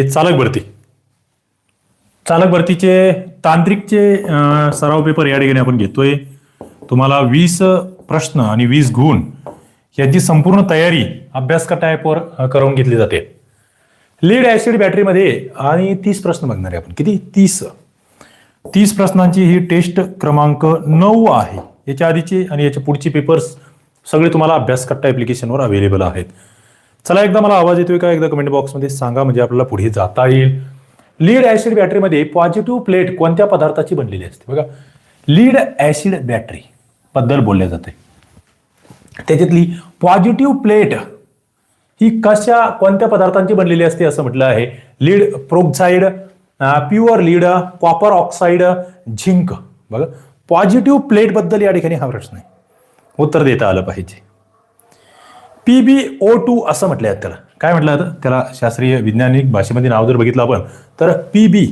हे चालक भरती. चालक भरतीचे तांत्रिकचे सराव पेपर या ठिकाणी आपण घेतोय. तुम्हाला वीस प्रश्न आणि वीस गुण याची संपूर्ण तयारी अभ्यासका टाईपवर करून घेतली जाते. लीड ॲसिड बॅटरीमध्ये आणि तीस प्रश्न बघणार आहे आपण. किती? तीस. तीस प्रश्नांची ही टेस्ट क्रमांक नऊ आहे. याच्या आधीची आणि याच्या पुढची पेपर्स सगळे तुम्हाला अभ्यासकट्टा ॲप्लिकेशनवर अवेलेबल आहेत. चला एकदा मला आवाज येतोय का? एकदा कमेंट बॉक्समध्ये सांगा म्हणजे आपल्याला पुढे जाता येईल. लीड ऍसिड बॅटरीमध्ये पॉझिटिव्ह प्लेट कोणत्या पदार्थाची बनलेली असते? बघा लीड ऍसिड बॅटरी बद्दल बोलले जाते. त्याच्यातली पॉझिटिव्ह प्लेट ही कशा कोणत्या पदार्थांची बनलेली असते असं म्हटलं आहे. Lead peroxide pure lead copper oxide zinc बघा पॉझिटिव्ह प्लेटबद्दल या ठिकाणी हा प्रश्न आहे. उत्तर देता आलं पाहिजे. पी बी ओ टू असं म्हटलं आहे त्याला. काय म्हटलं जातं त्याला शास्त्रीय वैज्ञानिक भाषेमध्ये नाव जर बघितलं आपण तर पीबी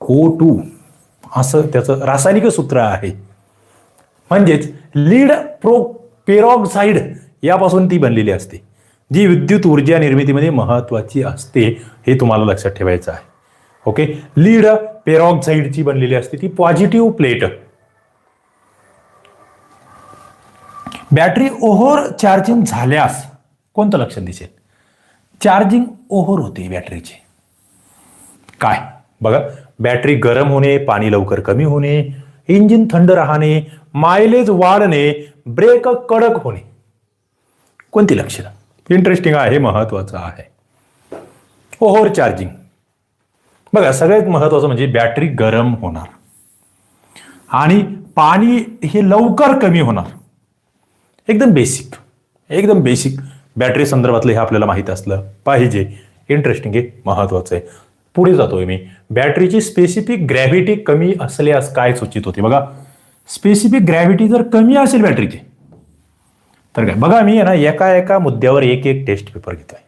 ओ टू असं त्याचं रासायनिक सूत्र आहे. म्हणजेच लीड प्रो पेरॉक्साईड यापासून ती बनलेली असते. जी विद्युत ऊर्जा निर्मितीमध्ये महत्वाची असते हे तुम्हाला लक्षात ठेवायचं आहे. ओके? लीड पेरॉक्साईडची बनलेली असते ती positive plate. Battery over charging झाल्यास कोणतं लक्षण दिसेल? चार्जिंग ओव्हर होते बॅटरीची. काय? बघा बॅटरी गरम होणे पाणी लवकर कमी होणे इंजिन थंड राहणे मायलेज वाढणे ब्रेक कडक होणे. कोणती लक्षणं? इंटरेस्टिंग आहे महत्वाचं आहे. Over charging. बघा सगळ्यात महत्वाचं म्हणजे बॅटरी गरम होणार. आणि पाणी हे लवकर कमी होणार. एकदम बेसिक एकदम बेसिक बॅटरी संदर्भातलं हे आपल्याला माहीत असलं पाहिजे. इंटरेस्टिंग आहे. महत्वाचं आहे. पुढे जातोय मी. बॅटरीची स्पेसिफिक ग्रॅव्हिटी कमी असल्यास काय सूचित होते? बघा. स्पेसिफिक ग्रॅव्हिटी जर कमी असेल बॅटरीची तर काय? बघा मी आहे ना एका एका मुद्द्यावर एक एक टेस्ट पेपर घेतोय.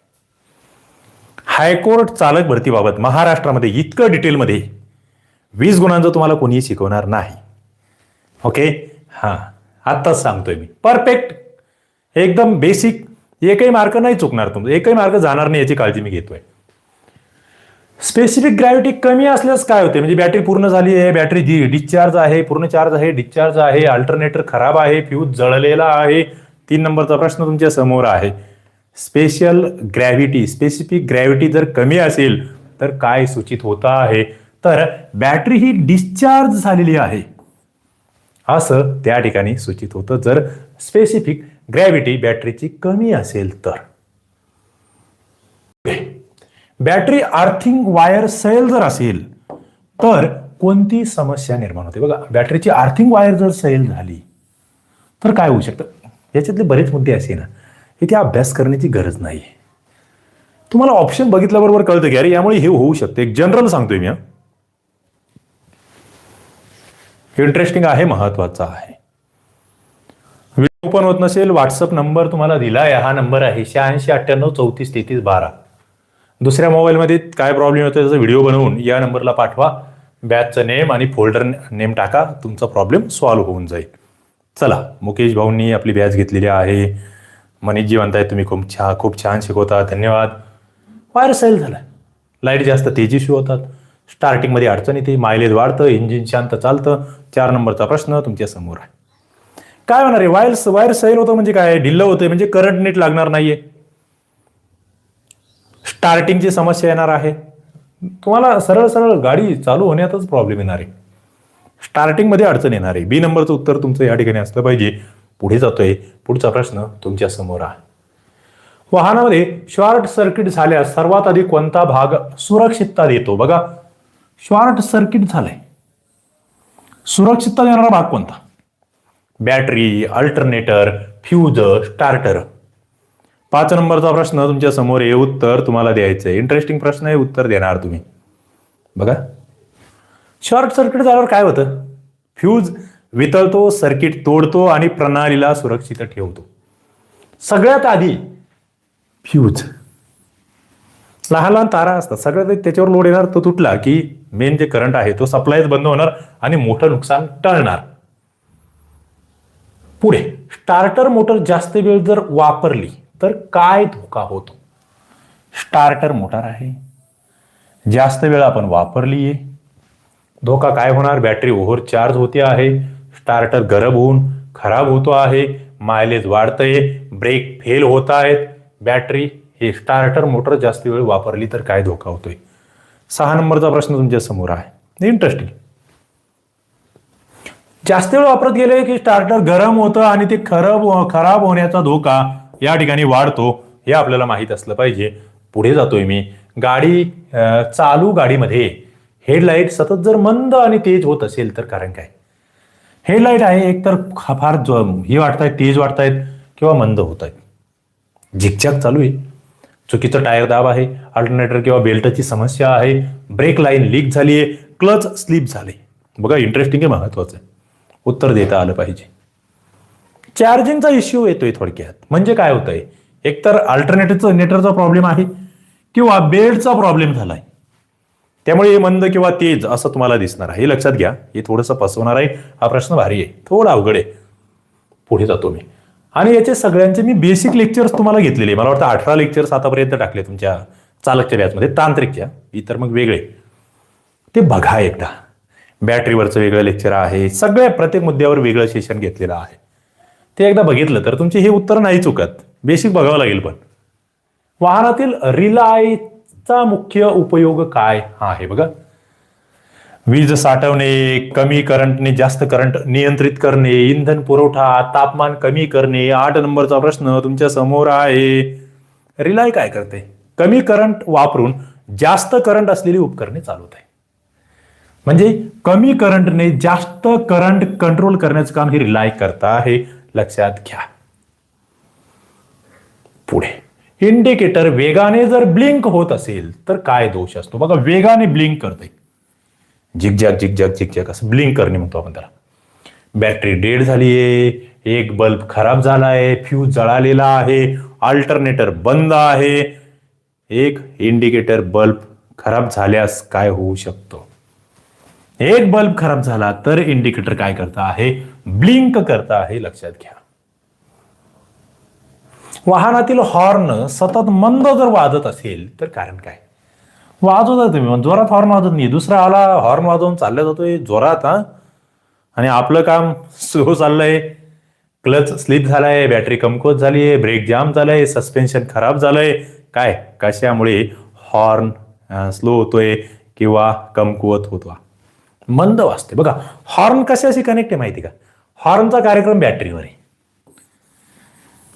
हायकोर्ट चालक भरतीबाबत महाराष्ट्रामध्ये इतकं डिटेलमध्ये वीस गुणांचं तुम्हाला कोणीही शिकवणार नाही. ओके हां. आत्ताच सांगतोय मी. परफेक्ट एकदम बेसिक एकही मार्क नाही चुकणार तुमचं. एकही मार्क जाणार नाही याची काळजी मी घेतोय. स्पेसिफिक ग्रॅव्हिटी कमी असल्यास काय होते म्हणजे बॅटरी पूर्ण झाली आहे बॅटरी जी डिस्चार्ज आहे पूर्ण चार्ज आहे डिस्चार्ज आहे अल्टरनेटर खराब आहे फ्यूज जळलेला आहे. तीन नंबरचा प्रश्न तुमच्यासमोर आहे. स्पेशल ग्रॅव्हिटी स्पेसिफिक ग्रॅव्हिटी जर कमी असेल तर काय सूचित होता आहे? तर बॅटरी ही डिस्चार्ज झालेली आहे. असं त्या ठिकाणी सूचित होतं. जर स्पेसिफिक ग्रॅव्हिटी बॅटरीची कमी असेल तर. बॅटरी आर्थिंग वायर सैल जर असेल तर कोणती समस्या निर्माण होते? बघा बॅटरीची आर्थिंग वायर जर सैल झाली तर काय होऊ शकतं? याच्यातले बरेच मुद्दे असे ना इथे अभ्यास करण्याची गरज नाही. तुम्हाला ऑप्शन बघितल्याबरोबर कळतं की अरे यामुळे हे होऊ शकते. एक जनरल सांगतोय मी हा इंटरेस्टिंग आहे महत्त्वाचा आहे. व्हिडिओ ओपन होत नसेल व्हॉट्सअप नंबर तुम्हाला दिला आहे हा नंबर आहे शहाऐंशी अठ्ठ्याण्णव चौतीस तेहतीस बारा. दुसऱ्या मोबाईलमध्ये काय प्रॉब्लेम होतो त्याचा व्हिडिओ बनवून या नंबरला पाठवा. बॅचचं नेम आणि फोल्डर नेम टाका. तुमचा प्रॉब्लेम सॉल्व्ह होऊन जाईल. चला मुकेश भाऊंनी आपली बॅच घेतलेली आहे. मनीषजी म्हणताय तुम्ही खूप छान खूप छान शिकवता. धन्यवाद. वायर सेल झालं. लाइट जास्त तेजीशी होतात स्टार्टिंगमध्ये अडचण येते मायलेज वाढतं इंजिन शांत चालतं. चार नंबरचा प्रश्न तुमच्यासमोर आहे. काय होणार आहे? वायर वायर सैल होतं म्हणजे काय? ढिल्लं होतं म्हणजे करंट नीट लागणार नाहीये. स्टार्टिंगची समस्या येणार आहे. तुम्हाला सरळ सरळ गाडी चालू होण्यातच प्रॉब्लेम येणार आहे. स्टार्टिंगमध्ये अडचण येणार आहे. बी नंबरचं उत्तर तुमचं या ठिकाणी असलं पाहिजे. पुढे जातोय. पुढचा प्रश्न तुमच्यासमोर आहे. वाहनामध्ये शॉर्ट सर्किट झाल्यास सर्वात आधी कोणता भाग सुरक्षितता देतो? बघा शॉर्ट सर्किट झालंय. सुरक्षितता देणारा भाग कोणता? Battery alternator fuse starter. पाच नंबरचा प्रश्न तुमच्यासमोर हे उत्तर तुम्हाला द्यायचं आहे इंटरेस्टिंग प्रश्न आहे उत्तर देणार तुम्ही. बघा. शॉर्ट सर्किट झाल्यावर काय होतं? फ्यूज वितळतो सर्किट तोडतो आणि प्रणालीला सुरक्षित ठेवतो. सगळ्यात आधी फ्यूज. लहान लहान तारा असतात. सगळ्यात त्याच्यावर लोड येणार तो तुटला की मेन जे करंट आहे तो सप्लायच बंद होणार आणि मोठं नुकसान टळणार. पुढे स्टार्टर मोटर जास्त वेळ जर वापरली तर काय धोका होतो? स्टार्टर मोटर आहे. जास्त वेळ आपण वापरली आहे धोका काय होणार? बॅटरी ओव्हर चार्ज होते आहे. स्टार्टर गरम होऊन खराब होतो आहे. मायलेज वाढतंय. ब्रेक फेल होत आहेत. बॅटरी हे स्टार्टर मोटर जास्त वेळ वापरली तर काय धोका होतोय? सहा नंबरचा प्रश्न तुमच्यासमोर आहे. इंटरेस्टिंग जास्त वेळ वापरत गेले की स्टार्टर गरम होतं आणि ते खराब हो-, खराब होण्याचा धोका या ठिकाणी वाढतो हे आपल्याला माहीत असलं पाहिजे. पुढे जातोय मी. गाडी चालू गाडीमध्ये हेडलाईट सतत जर मंद आणि तेज होत असेल तर कारण काय? हेडलाईट आहे एकतर फार ही वाटतायत तेज वाटतायत किंवा मंद होत आहेत झिकझॅक चालू आहे. चुकीचं टायर दाब आहे अल्टरनेटर किंवा बेल्टची समस्या आहे ब्रेक लाईन लीक झाली आहे क्लच स्लिप झाले. बघा इंटरेस्टिंग आहे महत्वाचं आहे. उत्तर देता आलं पाहिजे. चार्जिंगचा इश्यू येतोय थोडक्यात. म्हणजे काय होतंय? एकतर अल्टरनेटिव्हचा नेटरचा प्रॉब्लेम आहे किंवा बेल्टचा प्रॉब्लेम झालाय. त्यामुळे हे मंद किंवा तेज असं तुम्हाला दिसणार आहे. हे लक्षात घ्या. हे थोडंसं फसवणार आहे. हा प्रश्न भारी आहे. थोडा अवघड आहे. पुढे जातो मी. आणि याचे सगळ्यांचे मी बेसिक लेक्चर्स तुम्हाला घेतलेले. मला वाटतं अठरा लेक्चर्स आतापर्यंत टाकले तुमच्या चालकच्या बॅचमध्ये. तांत्रिकच्या इतर मग वेगळे. ते बघा एकदा. बॅटरीवरचं वेगळं लेक्चर आहे. सगळ्या प्रत्येक मुद्द्यावर वेगळं सेशन घेतलेलं आहे. ते एकदा बघितलं तर तुमचे हे उत्तर नाही चुकत. बेसिक बघावं लागेल पण. वाहनातील रिलायचा मुख्य उपयोग काय हा आहे बघा. वीज साठवणे कमी करंटने जास्त करंट नियंत्रित करणे इंधन पुरवठा तापमान कमी करणे आठ नंबरचा प्रश्न तुमच्यासमोर आहे. रिलाय काय करते? कमी करंट वापरून जास्त करंट असलेली उपकरणे चालवत आहे. म्हणजे कमी करंटने जास्त करंट कंट्रोल करण्याचं काम हे रिलाय करता हे लक्षात घ्या. पुढे. इंडिकेटर वेगाने जर ब्लिंक होत असेल तर काय दोष असतो? बघा वेगाने ब्लिंक करते. झिकझॅक झिकझॅक झिकझॅक असं ब्लिंक करणे म्हणतो आपण त्याला. बॅटरी डेड झाली आहे एक बल्ब खराब झाला आहे फ्यूज जळालेला आहे अल्टरनेटर बंद आहे एक इंडिकेटर बल्ब खराब झाल्यास काय होऊ शकतो? एक बल्ब खराब झाला तर इंडिकेटर काय करता आहे? ब्लिंक करता आहे लक्षात घ्या. वाहनातील हॉर्न सतत मंद जर वाजत असेल तर कारण काय? वाजवता तुम्ही. जोरात हॉर्न वाजत नाही. दुसरा आला हॉर्न वाजवून चालला जातोय जोरात हा. आणि आपलं काम स्लो चाललंय. क्लच स्लिप झालाय बॅटरी कमकुवत झाली आहे ब्रेक जाम झालाय सस्पेन्शन खराब झालंय. काय? कशामुळे हॉर्न स्लो होतोय किंवा कमकुवत होतो मंद वाजते बघा हॉर्न कशाशी कनेक्ट आहे माहिती का? हॉर्नचा कार्यक्रम बॅटरीवर आहे.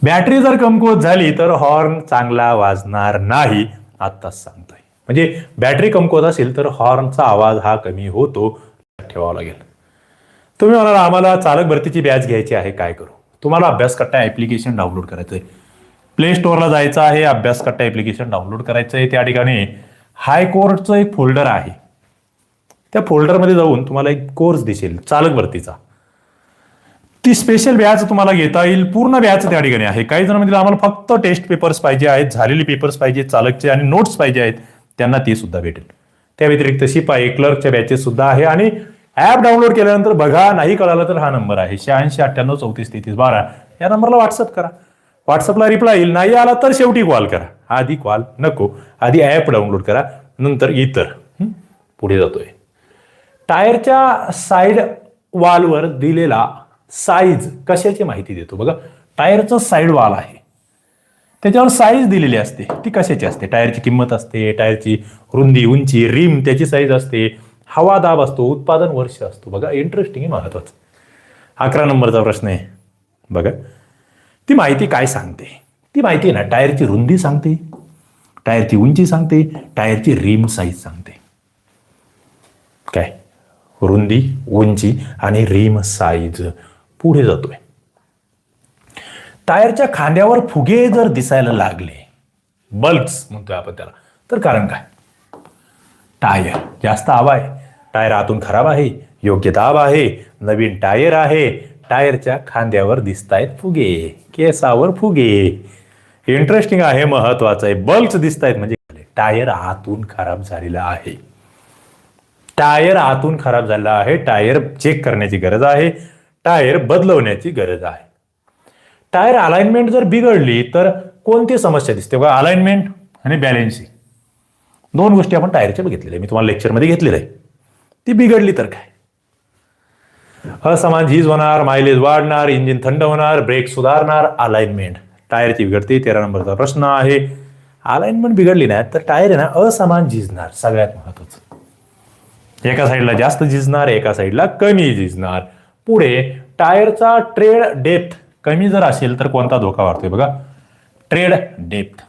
बॅटरी जर कमकुवत झाली तर हॉर्न चांगला वाजणार नाही. आत्ताच सांगतो म्हणजे बॅटरी कमकुवत असेल तर हॉर्नचा आवाज हा कमी होतो ठेवावा लागेल. तुम्ही म्हणाल आम्हाला चालक भरतीची बॅच घ्यायची आहे काय करू? तुम्हाला अभ्यास कट्टा ऍप्लिकेशन डाउनलोड करायचं आहे प्ले स्टोअरला जायचं आहे अभ्यास कट्टा ऍप्लिकेशन डाउनलोड करायचं आहे त्या ठिकाणी हायकोर्टचं एक फोल्डर आहे. त्या फोल्डरमध्ये जाऊन तुम्हाला एक कोर्स दिसेल चालक भरतीचा. ती स्पेशल बॅच तुम्हाला घेता येईल पूर्ण बॅच त्या ठिकाणी आहे. काही जण म्हणजे आम्हाला फक्त टेस्ट पेपर्स पाहिजे आहेत झालेले पेपर्स पाहिजे चालकचे आणि नोट्स पाहिजे आहेत. त्यांना ती सुद्धा भेटेल. त्या व्यतिरिक्त शिपाई क्लर्कच्या बॅचेस सुद्धा आहे आणि ऍप डाउनलोड केल्यानंतर बघा नाही कळालं तर हा नंबर आहे. शहाऐंशी अठ्ठ्याण्णव चौतीस तेहतीस बारा. या नंबरला व्हॉट्सअप करा. व्हॉट्सअपला रिप्लाय येईल. नाही आला तर शेवटी कॉल करा. आधी कॉल नको. आधी ऍप डाउनलोड करा. नंतर इतर. पुढे जातोय. टायरच्या साईड वालवर दिलेला साईज कशाची माहिती देतो? बघा टायरचं साईड वाल आहे. त्याच्यावर साईज दिलेली असते. ती कशाची असते? टायरची किंमत असते टायरची रुंदी उंची रिम त्याची साईज असते. हवा दाब असतो उत्पादन वर्ष असतो. बघा इंटरेस्टिंग महत्वाचं. अकरा नंबरचा प्रश्न आहे. बघा. ती माहिती काय सांगते? ती माहिती आहे ना टायरची रुंदी सांगते टायरची उंची सांगते टायरची रिम साईज सांगते. काय? रुंदी उंची आणि रिम साईज पुढे जातोय. टायरच्या खांद्यावर फुगे जर दिसायला लागले बल्ब्स म्हणतोय आपण त्याला तर कारण काय? टायर जास्त हवा आहे. टायर आतून खराब आहे योग्य दाब आहे नवीन टायर आहे. टायरच्या खांद्यावर दिसतायत फुगे केसावर फुगे. इंटरेस्टिंग आहे महत्वाचं आहे. बल्ब्स दिसतायत म्हणजे टायर आतून खराब झालेला आहे. टायर आतून खराब झाला आहे टायर चेक करण्याची गरज आहे टायर बदलवण्याची गरज आहे. टायर अलाइनमेंट जर बिघडली तर कोणती समस्या दिसते? बघा अलाइनमेंट आणि बॅलेन्सिंग दोन गोष्टी आपण टायरच्या बघितलेल्या मी तुम्हाला लेक्चरमध्ये घेतलेलं आहे. ती बिघडली तर काय? असमान झीज होणार मायलेज वाढणार इंजिन थंड होणार ब्रेक सुधारणार अलाइनमेंट. टायरची बिघडते तेरा नंबरचा प्रश्न आहे. अलाइनमेंट बिघडली नाही तर टायर आहे ना असमान झिजणार सगळ्यात महत्वाचं. एका साईडला जास्त झिजणार एका साईडला कमी झिजणार. पुढे टायरचा ट्रेड डेप्थ कमी जर असेल तर कोणता धोका वाढतोय बघा? ट्रेड डेप्थ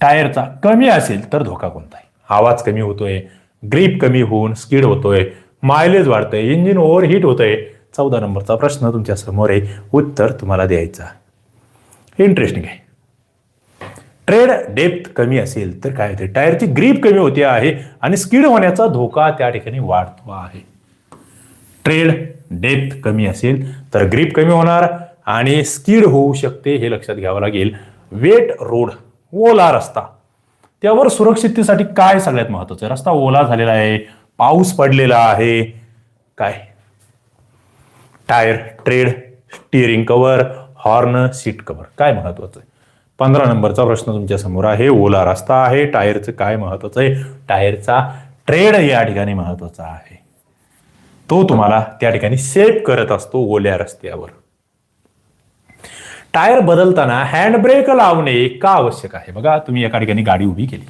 टायरचा कमी असेल तर धोका कोणता आहे? आवाज कमी होतोय ग्रीप कमी होऊन स्किड होतोय मायलेज वाढतंय इंजिन ओव्हरहीट होतंय. चौदा नंबरचा प्रश्न तुमच्यासमोर आहे. उत्तर तुम्हाला द्यायचा. इंटरेस्टिंग आहे. ट्रेड डेप्थ कमी असेल तर काय होते टायरची ग्रीप कमी होते आहे आणि स्किड होण्याचा धोका त्या ठिकाणी वाढतो आहे. ट्रेड डेप्थ कमी असेल तर ग्रीप कमी होणार आणि स्किड होऊ शकते हे लक्षात घ्यावं लागेल. वेट रोड ओला रस्ता. त्यावर सुरक्षिततेसाठी काय सगळ्यात महत्वाचं? आहे रस्ता ओला झालेला आहे पाऊस पडलेला आहे. काय? Tyre tread steering cover horn seat cover. काय महत्वाचं आहे? पंधरा नंबरचा प्रश्न तुमच्यासमोर आहे. ओला रस्ता आहे. टायरचं काय महत्वाचं आहे? टायरचा ट्रेड या ठिकाणी महत्त्वाचा आहे. तो तुम्हाला त्या ठिकाणी सेफ करत असतो ओल्या रस्त्यावर. टायर बदलताना हँडब्रेक लावणे का आवश्यक आहे? बघा तुम्ही एका ठिकाणी गाडी उभी केली.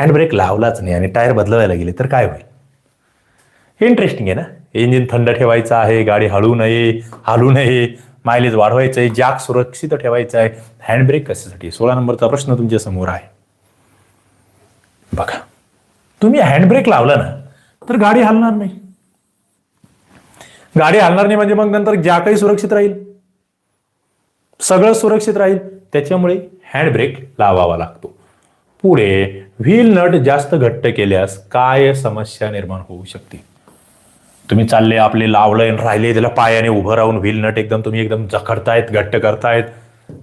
हँडब्रेक लावलाच नाही आणि टायर बदलवायला गेले तर काय होईल? इंटरेस्टिंग आहे ना? इंजिन थंड ठेवायचं आहे गाडी हळू नये हालू नये मायलेज वाढवायचं आहे जॅक सुरक्षित ठेवायचं आहे. हँडब्रेक कशासाठी? सोळा नंबरचा प्रश्न तुमच्यासमोर आहे. बघा तुम्ही हँडब्रेक लावला ना तर गाडी हलणार नाही. गाडी हलणार नाही म्हणजे मग नंतर जॅकही सुरक्षित राहील. सगळं सुरक्षित राहील. त्याच्यामुळे हँडब्रेक लावावा लागतो. पुढे व्हील नट जास्त घट्ट केल्यास काय समस्या निर्माण होऊ शकते? तुम्ही चालले आपले लावलंय राहिले त्याला पायाने उभं राहून व्हील नट एकदम तुम्ही एकदम जखडतायत घट्ट करतायत.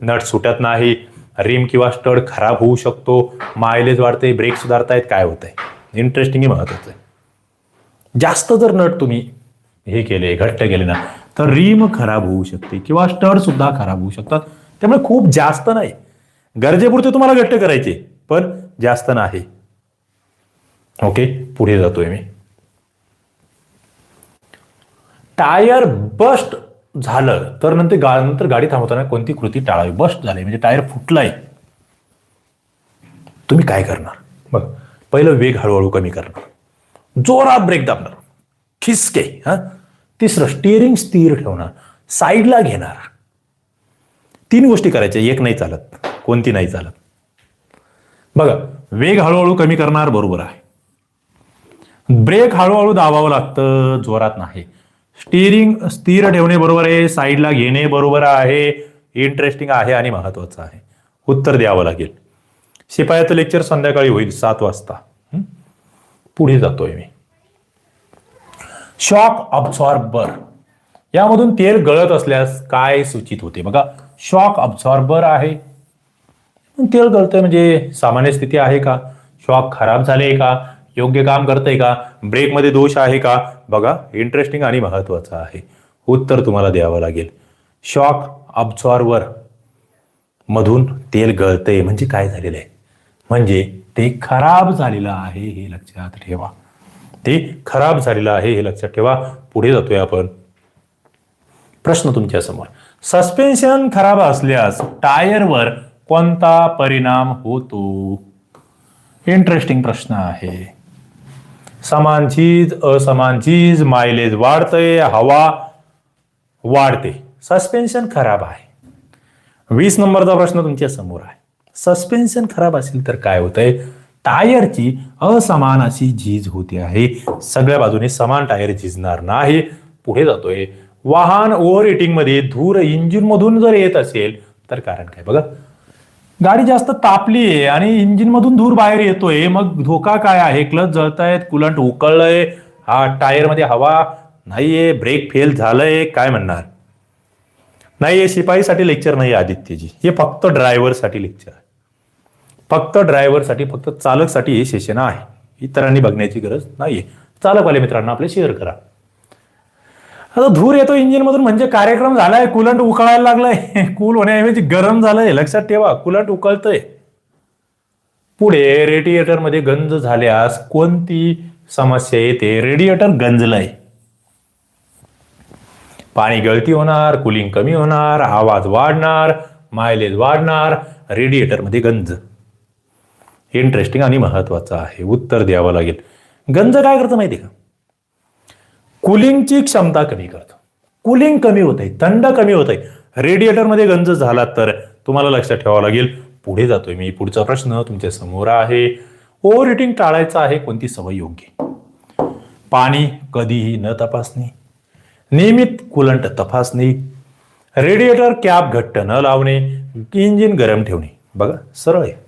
नट सुटत नाही. रिम किंवा स्टड खराब होऊ शकतो. मायलेज वाढते ब्रेक सुधारतायत काय होत आहे इंटरेस्टिंग महत्वाचं आहे. जास्त जर नट तुम्ही हे केले घट्ट केले ना तर रिम खराब होऊ शकते किंवा स्टड सुद्धा खराब होऊ शकतात. त्यामुळे खूप जास्त नाही. गरजेपुरते तुम्हाला घट्ट करायचे पण जास्त नाही. ओके पुढे जातोय मी. टायर बस्ट झालं तर नंतर गा नंतर गाडी थांबवताना कोणती कृती टाळावी? बस्ट झाली म्हणजे टायर फुटलाय. तुम्ही काय करणार? बघ पहिलं वेग हळूहळू कमी करणार. जोरात ब्रेक दाबणार. खिसके हा? तिसरं स्टिअरिंग स्थिर ठेवणार साईडला घेणार. तीन गोष्टी करायच्या एक नाही चालत कोणती नाही चालत. बघा वेग हळूहळू कमी करणार बरोबर आहे. ब्रेक हळूहळू दाबावं लागतं जोरात नाही. स्टिअरिंग स्थिर ठेवणे बरोबर आहे साईडला घेणे बरोबर आहे इंटरेस्टिंग आहे आणि महत्वाचं आहे. उत्तर द्यावं लागेल. शिपायाचं लेक्चर संध्याकाळी होईल सात वाजता. पुढे जातोय मी. शॉक ऑब्झॉर्बर यामधून तेल गळत असल्यास काय सूचित होते? बघा शॉक ऑब्झॉर्बर आहे. तेल गळतंय म्हणजे सामान्य स्थिती आहे का? शॉक खराब झाले का? योग्य काम करतंय का? ब्रेकमध्ये दोष आहे का? बघा इंटरेस्टिंग आणि महत्वाचं आहे. उत्तर तुम्हाला द्यावं लागेल. शॉक ऑब्झॉर्वर मधून तेल गळतंय. म्हणजे काय झालेलं आहे? म्हणजे ते खराब झालेलं आहे हे लक्षात ठेवा. ते खराब झालेलं आहे हे लक्षात ठेवा. पुढे जातोय आपण. प्रश्न तुमच्यासमोर सस्पेन्शन खराब असल्यास टायरवर कोणता परिणाम होतो? इंटरेस्टिंग प्रश्न आहे. समान चीज असमान चीज मायलेज वाढतंय हवा वाढते. सस्पेन्शन खराब आहे. वीस नंबरचा प्रश्न तुमच्यासमोर आहे. सस्पेन्शन खराब असेल तर काय होतंय? टायरची असमान अशी झीज होते आहे. सगळ्या बाजूने समान टायर झिजणार नाही. पुढे जातोय. वाहन ओव्हरमध्ये धूर इंजिन मधून जर येत असेल तर कारण काय? बघा. गाडी जास्त तापली आहे आणि इंजिन मधून धूर बाहेर येतोय. मग धोका काय आहे? क्लच जळतायत कुलंट उकळलंय. हा टायरमध्ये हवा नाहीये. ब्रेक फेल झालंय. काय म्हणणार? नाही हे शिपाईसाठी लेक्चर नाही आदित्यजी. हे फक्त ड्रायव्हरसाठी लेक्चर आहे. फक्त ड्रायव्हरसाठी फक्त चालकसाठी हे सेशन आहे. इतरांनी बघण्याची गरज नाहीये. चालकवाले मित्रांना आपले शेअर करा. आता धूर येतो इंजिन मधून म्हणजे कार्यक्रम झालाय कुलंट उकळायला लागलाय. कूल होण्याऐवजी गरम झालंय. लक्षात ठेवा कुलंट उकळतंय. पुढे रेडिएटरमध्ये गंज झाल्यास कोणती समस्या येते? रेडिएटर गंजलंय. पाणी गळती होणार कुलिंग कमी होणार आवाज वाढणार मायलेज वाढणार रेडिएटरमध्ये गंज. इंटरेस्टिंग आणि महत्वाचं आहे. उत्तर द्यावं लागेल. गंज काय करतं माहिती का? कुलिंगची क्षमता कमी करतं. कुलिंग कमी होत आहे थंड कमी होत आहे रेडिएटरमध्ये गंज झाला तर तुम्हाला लक्षात ठेवावं लागेल. पुढे जातोय मी. पुढचा प्रश्न तुमच्यासमोर आहे. ओव्हर हिटिंग टाळायचं आहे कोणती सवय योग्य? पाणी कधीही न तपासणे. नियमित कुलंट तपासणी. रेडिएटर कॅप घट्ट न लावणे. इंजिन गरम ठेवणे. बघा सरळ आहे.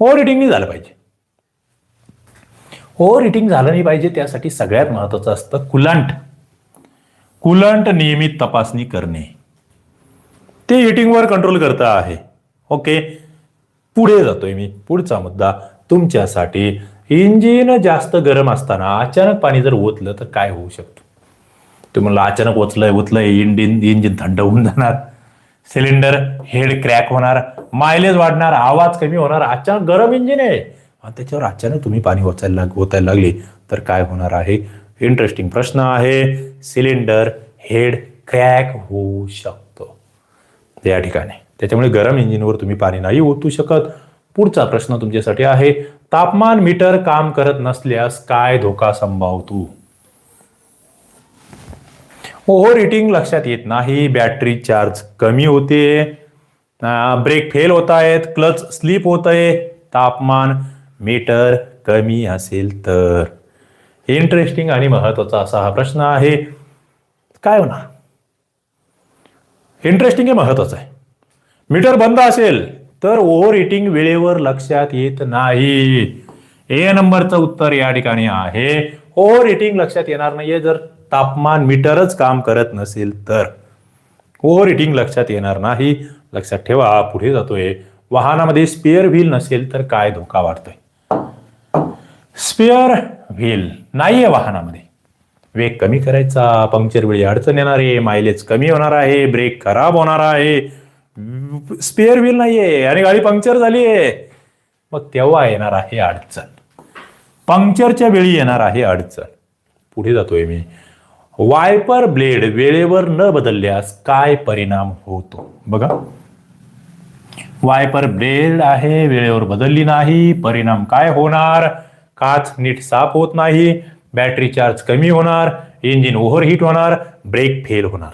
ओव्हर हिटिंग नाही झालं पाहिजे. हो ओव्हर इटिंग झालं नाही पाहिजे त्यासाठी सगळ्यात महत्वाचं असतं कुलंट. कुलंट नियमित तपासणी करणे. ते इटिंगवर कंट्रोल करता आहे. ओके पुढे जातोय मी. पुढचा मुद्दा तुमच्यासाठी इंजिन जास्त गरम असताना अचानक पाणी जर ओतलं तर काय होऊ शकतं? तुम्हाला अचानक ओचलंय ओतलंय इंजिन इंजिन थंड होऊन जाणार. सिलेंडर हेड क्रॅक होणार मायलेज वाढणार आवाज कमी होणार अचानक गरम इंजिन आहे. आणि त्याच्यावर अचानक तुम्ही पाणी ओचायला लाग ओतायला लागले तर काय होणार आहे? इंटरेस्टिंग प्रश्न आहे. सिलेंडर हेड क्रॅक होऊ शकतो. या ठिकाणी. त्याच्यामुळे गरम इंजिनवर तुम्ही पाणी नाही ओतू शकत. पुढचा प्रश्न तुमच्यासाठी आहे तापमान मीटर काम करत नसल्यास काय धोका संभावतो? ओव्हर हिटिंग लक्षात येत नाही. बॅटरी चार्ज कमी होते. ब्रेक फेल होत आहेत क्लच स्लिप होत आहे तापमान मीटर कमी असेल तर. इंटरेस्टिंग आणि महत्त्वाचा असा हा प्रश्न आहे. काय होणार? इंटरेस्टिंग हे महत्वाचं आहे. मीटर बंद असेल तर ओव्हर हिटिंग वेळेवर लक्षात येत नाही. ए नंबरचं उत्तर या ठिकाणी आहे. ओव्हर हिटिंग लक्षात येणार नाहीये जर तापमान मीटरच काम करत नसेल तर. ओव्हर हिटिंग लक्षात येणार नाही. लक्षात ठेवा पुढे जातोय. वाहनामध्ये स्पेअर व्हील नसेल तर काय धोका वाढतोय? स्पेअर व्हील नाहीये वाहनामध्ये. वेग कमी करायचा पंक्चर वेळी अडचण येणार आहे मायलेज कमी होणार आहे ब्रेक खराब होणार आहे. स्पेअर व्हील नाहीये आणि गाडी पंक्चर झाली आहे मग तेव्हा येणार आहे अडचण. पंक्चरच्या वेळी येणार आहे अडचण. पुढे जातोय मी. वायपर ब्लेड वेळेवर न बदलल्यास काय परिणाम होतो? बघा. वायपर ब्लेड आहे वेळेवर बदलली नाही परिणाम काय होणार? काच नीट साफ होत नाही बॅटरी चार्ज कमी होणार इंजिन ओव्हरहीट होणार ब्रेक फेल होणार.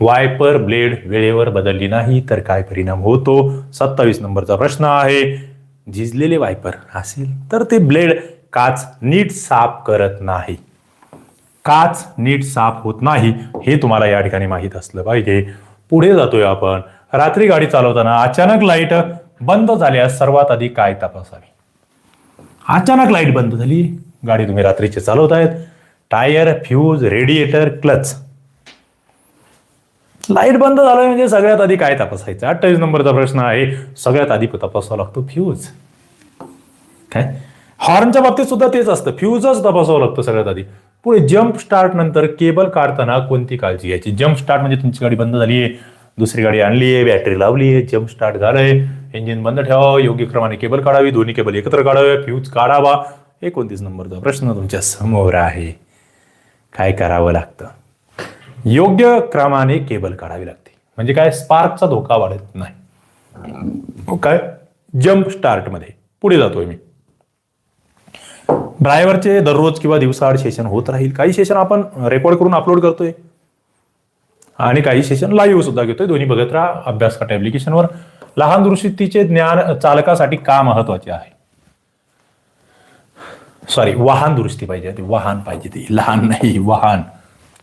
वायपर ब्लेड वेळेवर बदलली नाही तर काय परिणाम होतो? सत्तावीस नंबरचा प्रश्न आहे. झिजलेले वायपर असेल तर ते ब्लेड काच नीट साफ करत नाही. काच नीट साफ होत नाही हे तुम्हाला या ठिकाणी माहीत असलं पाहिजे. पुढे जातोय आपण. रात्री गाडी चालवताना अचानक लाइट बंद झाल्यास सर्वात आधी काय तपासावी? अचानक लाइट बंद झाली. गाडी तुम्ही रात्रीची चालवतायत. Tyre fuse radiator clutch. Light बंद झालं म्हणजे सगळ्यात आधी काय तपासायचं? अठ्ठावीस नंबरचा प्रश्न आहे. सगळ्यात आधी तपासावा लागतो फ्यूज. काय? हॉर्नच्या बाबतीत सुद्धा तेच असतं. फ्यूजच तपासावं लागतं सगळ्यात आधी. पुढे जम्प स्टार्ट नंतर केबल काढताना कोणती काळजी घ्यायची? जम्प स्टार्ट म्हणजे तुमची गाडी बंद झाली आहे दुसरी गाडी आणली आहे बॅटरी लावली आहे जम्प स्टार्ट झालंय. इंजिन बंद ठेवावं योग्य क्रमाने केबल काढावी दोन्ही केबल एकत्र काढावे फ्यूज काढावा. एकोणतीस नंबरचा प्रश्न तुमच्यासमोर आहे. काय करावं लागतं? योग्य क्रमाने केबल काढावी लागते. म्हणजे काय? स्पार्कचा धोका वाढत नाही. काय? जम्प स्टार्टमध्ये पुढे जातोय मी. ड्रायव्हरचे दररोज किंवा दिवसाआड सेशन होत राहील. काही सेशन आपण रेकॉर्ड करून अपलोड करतोय. आणि काही सेशन लाईव्ह सुद्धा घेतोय. दोन्ही बघत राहा. अभ्यास खाट ऍप्लिकेशनवर लहान दृष्टीचे ज्ञान चालकासाठी का महत्त्वाचे आहे? सॉरी वाहन दुरुस्ती पाहिजे. ते वाहन पाहिजे ते. लहान नाही वाहन.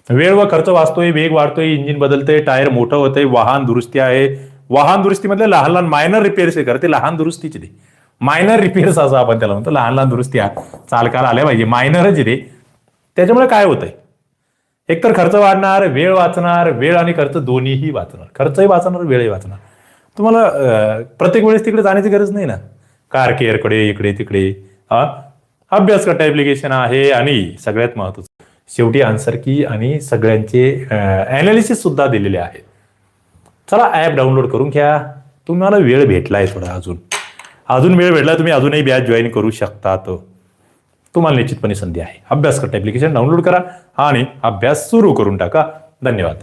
वेळ व खर्च वाचतोय वेग वाढतोय इंजिन बदलतंय टायर मोठं होतंय वाहन दुरुस्ती आहे. वाहन दुरुस्तीमधले लहान लहान मायनर रिपेअर्स हे करते लहान दुरुस्तीचे ते मायनर रिपेअर्स असं आपण त्याला म्हणतो. लहान लहान दुरुस्ती चालकाला आल्या पाहिजे. मायनरच आहे त्याच्यामुळे काय होतंय? एकतर खर्च वाढणार वेळ वाचणार वेळ आणि खर्च दोन्हीही वाचणार. खर्चही वाचणार वेळही वाचणार. तुम्हाला प्रत्येक वेळेस तिकडे जाण्याची गरज नाही ना? कार केअरकडे इकडे तिकडे. हा? अभ्यास करता ऍप्लिकेशन आहे आणि सगळ्यात महत्वाचं. शेवटी आन्सर की आणि सगळ्यांचे अनालिसिस सुद्धा दिलेले आहेत. चला ॲप डाउनलोड करून घ्या. तुम्हाला वेळ भेटलाय थोडा अजून. अजून वेळ भेटला तुम्ही अजूनही बॅच जॉईन करू शकतात. तुम्हाला निश्चितपणे संधी आहे. अभ्यास करता ॲप्लिकेशन डाउनलोड करा आणि अभ्यास सुरू करून टाका. धन्यवाद.